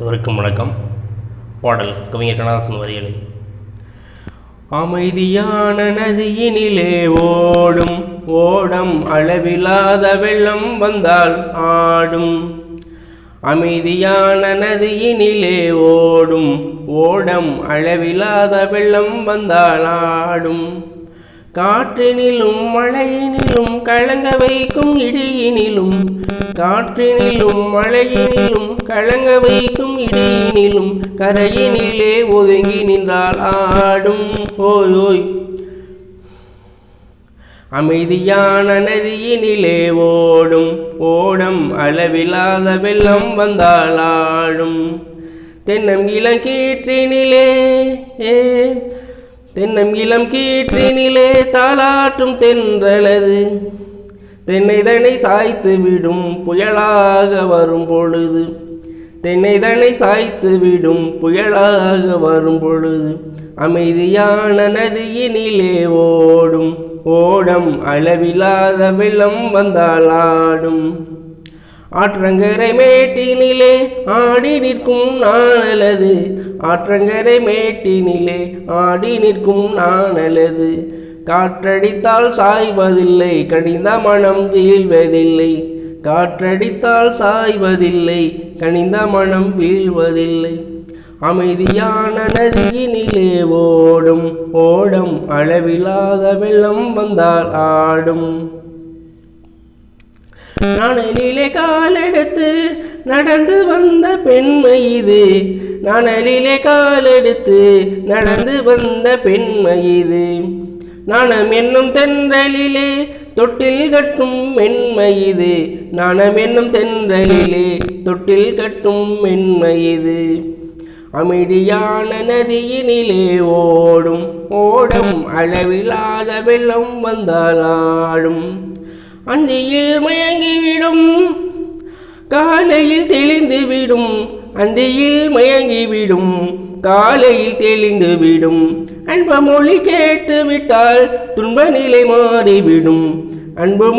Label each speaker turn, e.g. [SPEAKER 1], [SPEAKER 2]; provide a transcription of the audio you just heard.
[SPEAKER 1] இவருக்கும் வணக்கம். பாடல் கவிஞர் கண்ணதாசன் வரிகளை அமைதியான நதியினிலே ஓடும் ஓடம் அளவில்லாத வெள்ளம் வந்தால் ஆடும். அமைதியான நதியினிலே ஓடும் ஓடம் அளவில்லாத வெள்ளம் வந்தால் ஆடும். காற்றினிலும் மழையினிலும் கலங்க வைக்கும் இடியினிலும் காற்றினிலும் மழையினிலும் கலங்க வைக்கும் இடியினிலும் கரையினிலே ஒதுங்கி நின்றால் ஆடும் ஓய் ஓய் அமைதியான நதியினிலே ஓடும் ஓடம் அளவில்லாத வெள்ளம் வந்தால் ஆடும். தென்னம் இளம் கீற்றினிலே ஏ தென்னம் இளம் கீற்றினிலே தாளாட்டும் தென்றலது. தென்னைதனை சாய்த்து விடும் புயலாக வரும் பொழுது. தென்னைதனை சாய்த்து விடும் புயலாக வரும் பொழுது அமைதியான நதியினிலே ஓடும். ஓடம் அளவில்லாத வெள்ளம் வந்தாலாடும் ஆற்றங்கரை மேட்டினிலே ஆடி நிற்கும் நானலது ஆற்றங்கரை மேட்டினிலே ஆடி நிற்கும் நானலது காற்றடித்தால் சாய்வதில்லை கனிந்த மனம் வீழ்வதில்லை. காற்றடித்தால் சாய்வதில்லை கனிந்த மனம் வீழ்வதில்லை. அமைதியான நதியினிலே ஓடும் ஓடும் அளவில்லாத வெள்ளம் வந்தால் ஆடும். நனலிலே காலெடுத்து நடந்து வந்த பெண்மை இது. நனலிலே காலெடுத்து நடந்து வந்த பெண்மை இது. நாணம் என்னும் தென்றலிலே தொட்டில் கட்டும் மென்மை இது நாணம் என்னும் தென்றலிலே தொட்டில் கட்டும் மென்மை இது அமைதியான நதியினிலே ஓடும் ஓடும் அளவில்லாத வெள்ளம் வந்தாலாடும் அந்தியில் மயங்கிவிடும் காலையில் தெளிந்துவிடும் அந்தியில் மயங்கிவிடும் காலையில் தெளிந்துவிடும் அன்பு மொழி கேட்டு விட்டால் துன்ப நிலை மாறிவிடும். அன்பு